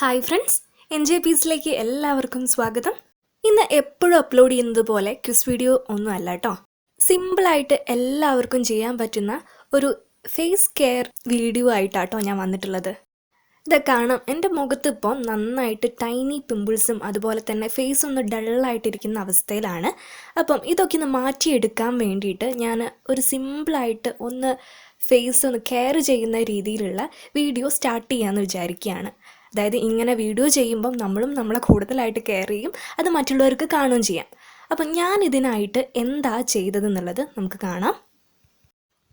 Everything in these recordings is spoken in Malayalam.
ഹായ് ഫ്രണ്ട്സ് എൻ ജെ പീസിലേക്ക് എല്ലാവർക്കും സ്വാഗതം. ഇന്ന് എപ്പോഴും അപ്ലോഡ് ചെയ്യുന്നത് പോലെ ക്വിസ് വീഡിയോ ഒന്നും അല്ല കേട്ടോ സിമ്പിളായിട്ട് എല്ലാവർക്കും ചെയ്യാൻ പറ്റുന്ന ഒരു ഫേസ് കെയർ വീഡിയോ ആയിട്ടാട്ടോ ഞാൻ വന്നിട്ടുള്ളത്. ഇത് കാണാം. എന്റെ മുഖത്ത് ഇപ്പോൾ നന്നായിട്ട് ടൈനി പിമ്പിൾസും അതുപോലെ തന്നെ ഫേസ് ഒന്ന് ഡള്ളായിട്ടിരിക്കുന്ന അവസ്ഥയിലാണ്. അപ്പം ഇതൊക്കെ ഒന്ന് മാറ്റിയെടുക്കാൻ വേണ്ടിയിട്ട് ഞാൻ ഒരു സിമ്പിളായിട്ട് ഒന്ന് ഫേസ് ഒന്ന് കെയർ ചെയ്യുന്ന രീതിയിലുള്ള വീഡിയോ സ്റ്റാർട്ട് ചെയ്യാമെന്ന് വിചാരിക്കുകയാണ്. അതായത് ഇങ്ങനെ വീഡിയോ ചെയ്യുമ്പം നമ്മളും നമ്മളെ കൂടുതലായിട്ട് കെയർ ചെയ്യും അത് മറ്റുള്ളവർക്ക് കാണുകയും ചെയ്യാം. അപ്പം ഞാൻ ഇതിനായിട്ട് എന്താ ചെയ്തതെന്നുള്ളത് നമുക്ക് കാണാം.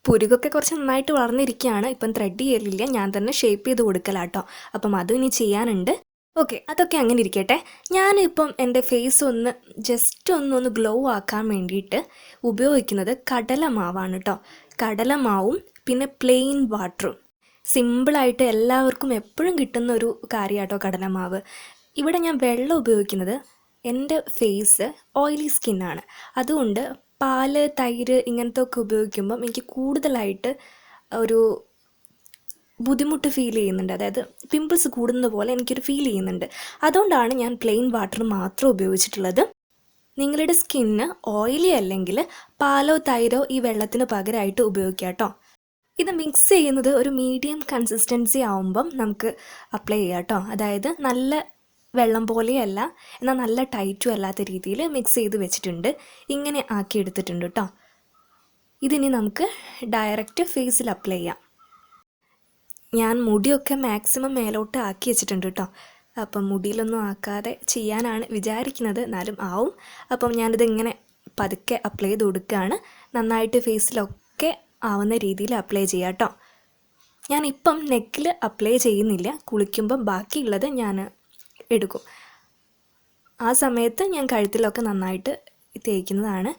പുരുകൊക്കെ കുറച്ച് നന്നായിട്ട് വളർന്നിരിക്കുകയാണ്. ഇപ്പം ത്രെഡ് ചെയ്യലില്ല ഞാൻ തന്നെ ഷേപ്പ് ചെയ്ത് കൊടുക്കലാട്ടോ. അപ്പം അതും ഇനി ചെയ്യാനുണ്ട്. ഓക്കെ അതൊക്കെ അങ്ങനെ ഇരിക്കട്ടെ. ഞാനിപ്പം എന്റെ ഫേസ് ഒന്ന് ജസ്റ്റ് ഒന്നൊന്ന് ഒന്ന് ഗ്ലോ ആക്കാൻ വേണ്ടിയിട്ട് ഉപയോഗിക്കുന്നത് കടലമാവാണ് കേട്ടോ കടലമാവും പിന്നെ പ്ലെയിൻ വാട്ടറും സിമ്പിളായിട്ട് എല്ലാവർക്കും എപ്പോഴും കിട്ടുന്ന ഒരു കാര്യമാട്ടോ കടലമാവ്. ഇവിടെ ഞാൻ വെള്ളം ഉപയോഗിക്കുന്നത് എന്റെ ഫേസ് ഓയിലി സ്കിന്നാണ്. അതുകൊണ്ട് പാൽ തൈര് ഇങ്ങനത്തെ ഒക്കെ ഉപയോഗിക്കുമ്പം എനിക്ക് കൂടുതലായിട്ട് ഒരു ബുദ്ധിമുട്ട് ഫീൽ ചെയ്യുന്നുണ്ട്. അതായത് പിമ്പിൾസ് കൂടുന്ന പോലെ എനിക്കൊരു ഫീൽ ചെയ്യുന്നുണ്ട്. അതുകൊണ്ടാണ് ഞാൻ പ്ലെയിൻ വാട്ടർ മാത്രം ഉപയോഗിച്ചിട്ടുള്ളത്. നിങ്ങളുടെ സ്കിന്ന് ഓയിലി അല്ലെങ്കിൽ പാലോ തൈരോ ഈ വെള്ളത്തിന് പകരമായിട്ട് ഉപയോഗിക്കാം കേട്ടോ ഇത് മിക്സ് ചെയ്യുന്നത് ഒരു മീഡിയം കൺസിസ്റ്റൻസി ആവുമ്പം നമുക്ക് അപ്ലൈ ചെയ്യാം കേട്ടോ അതായത് നല്ല വെള്ളം പോലെയല്ല എന്നാൽ നല്ല ടൈറ്റും അല്ലാത്ത രീതിയിൽ മിക്സ് ചെയ്ത് വെച്ചിട്ടുണ്ട്. ഇങ്ങനെ ആക്കി എടുത്തിട്ടുണ്ട് കേട്ടോ ഇതിനി നമുക്ക് ഡയറക്റ്റ് ഫേസിൽ അപ്ലൈ ചെയ്യാം. ഞാൻ മുടിയൊക്കെ മാക്സിമം മേലോട്ട് ആക്കി വെച്ചിട്ടുണ്ട് കേട്ടോ അപ്പം മുടിയിലൊന്നും ആക്കാതെ ചെയ്യാനാണ് വിചാരിക്കുന്നത്. എന്നാലും ആവും. അപ്പം ഞാനിത് ഇങ്ങനെ പതുക്കെ അപ്ലൈ ചെയ്ത് കൊടുക്കുകയാണ്. നന്നായിട്ട് ഫേസിലൊക്കെ ആവുന്ന രീതിയിൽ അപ്ലൈ ചെയ്യാം കേട്ടോ ഞാനിപ്പം നെക്കിൽ അപ്ലൈ ചെയ്യുന്നില്ല. കുളിക്കുമ്പം ബാക്കിയുള്ളത് ഞാൻ എടുക്കും. ആ സമയത്ത് ഞാൻ കഴുത്തിലൊക്കെ നന്നായിട്ട് തേക്കുന്നതാണ്.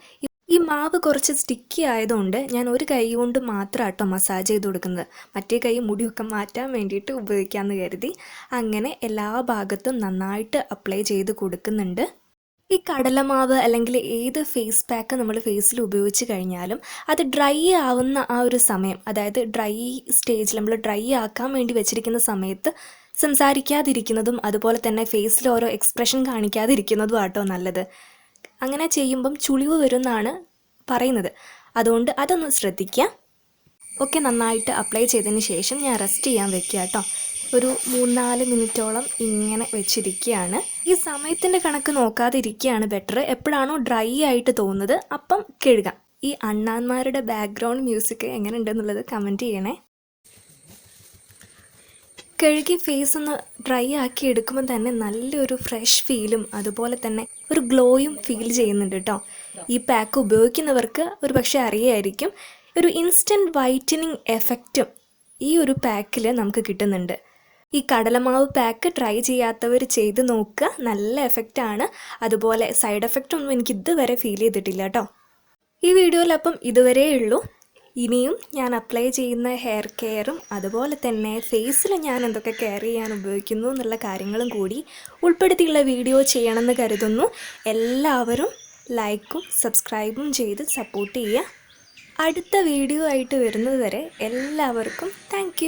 ഈ മാവ് കുറച്ച് സ്റ്റിക്കി ആയതുകൊണ്ട് ഞാൻ ഒരു കൈ കൊണ്ട് മാത്രം ആട്ടോ മസാജ് ചെയ്ത് കൊടുക്കുന്നത്. മറ്റേ കൈ മുടിയൊക്കെ മാറ്റാൻ വേണ്ടിയിട്ട് ഉപയോഗിക്കാമെന്ന് കരുതി. അങ്ങനെ എല്ലാ ഭാഗത്തും നന്നായിട്ട് അപ്ലൈ ചെയ്ത് കൊടുക്കുന്നുണ്ട്. ഈ കടലമാവ് അല്ലെങ്കിൽ ഏത് ഫേസ് പാക്ക് നമ്മൾ ഫേസിൽ ഉപയോഗിച്ച് കഴിഞ്ഞാലും അത് ഡ്രൈ ആവുന്ന ആ ഒരു സമയം അതായത് ഡ്രൈ സ്റ്റേജിൽ നമ്മൾ ഡ്രൈ ആക്കാൻ വേണ്ടി വെച്ചിരിക്കുന്ന സമയത്ത് സംസാരിക്കാതിരിക്കുന്നതും അതുപോലെ തന്നെ ഫേസിൽ ഓരോ എക്സ്പ്രഷൻ കാണിക്കാതിരിക്കുന്നതും ആട്ടോ നല്ലത്. അങ്ങനെ ചെയ്യുമ്പം ചുളിവ് വരുമെന്നാണ് പറയുന്നത്. അതുകൊണ്ട് അതൊന്ന് ശ്രദ്ധിക്കുക ഒക്കെ നന്നായിട്ട് അപ്ലൈ ചെയ്തതിന് ശേഷം ഞാൻ റെസ്റ്റ് ചെയ്യാൻ വെക്കുക കേട്ടോ. ഒരു മൂന്നാൽ മിനിറ്റോളം ഇങ്ങനെ വെച്ചിരിക്കുകയാണ്. ഈ സമയത്തിന്റെ കണക്ക് നോക്കാതെ ഇരിക്കുകയാണ് ബെറ്റർ എപ്പോഴാണോ ഡ്രൈ ആയിട്ട് തോന്നുന്നത് അപ്പം കഴുകാം ഈ അണ്ണാന്മാരുടെ ബാക്ക്ഗ്രൗണ്ട് മ്യൂസിക് എങ്ങനെ ഉണ്ടെന്നുള്ളത് കമന്റ് ചെയ്യണേ. കഴുകി ഫേസ് ഒന്ന് ഡ്രൈ ആക്കി എടുക്കുമ്പോൾ തന്നെ നല്ലൊരു ഫ്രഷ് ഫീലും അതുപോലെ തന്നെ ഒരു ഗ്ലോയും ഫീൽ ചെയ്യുന്നുണ്ട് കേട്ടോ ഈ പാക്ക് ഉപയോഗിക്കുന്നവർക്ക് ഒരു പക്ഷേ അറിയായിരിക്കും. ഒരു ഇൻസ്റ്റന്റ് വൈറ്റനിങ് എഫക്റ്റും ഈ ഒരു പാക്കിൽ നമുക്ക് കിട്ടുന്നുണ്ട്. ഈ കടലമാവ് പാക്ക് ട്രൈ ചെയ്യാത്തവർ ചെയ്ത് നോക്കുക. നല്ല എഫക്റ്റാണ് അതുപോലെ സൈഡ് എഫക്റ്റ് ഒന്നും എനിക്ക് ഇതുവരെ ഫീൽ ചെയ്തിട്ടില്ല കേട്ടോ ഈ വീഡിയോയിൽ അപ്പം ഇതുവരേ ഉള്ളൂ. ഇനിയും ഞാൻ അപ്ലൈ ചെയ്യുന്ന ഹെയർ കെയറും അതുപോലെ തന്നെ ഫേസിൽ ഞാൻ എന്തൊക്കെ കെയർ ചെയ്യാൻ ഉപയോഗിക്കുന്നു എന്നുള്ള കാര്യങ്ങളും കൂടി ഉൾപ്പെടുത്തിയുള്ള വീഡിയോ ചെയ്യണമെന്ന് കരുതുന്നു. എല്ലാവരും ലൈക്കും സബ്സ്ക്രൈബും ചെയ്ത് സപ്പോർട്ട് ചെയ്യുക. അടുത്ത വീഡിയോ ആയിട്ട് വരുന്നത് വരെ എല്ലാവർക്കും താങ്ക്